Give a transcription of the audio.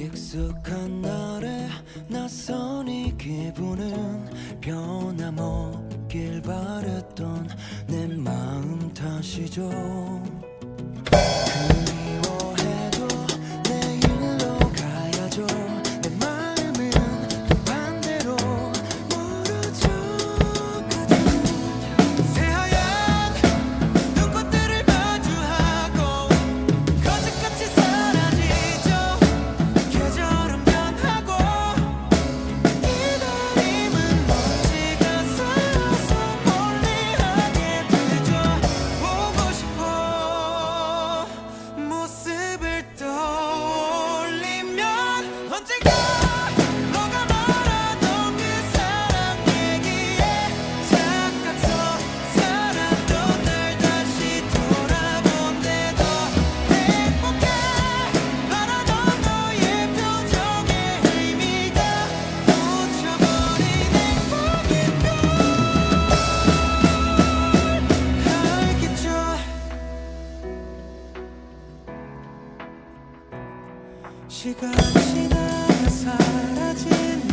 익숙한 날에 낯선 이 기분은 변함없길 바랬던 내 마음 탓이죠. 그 시간 지나 사라진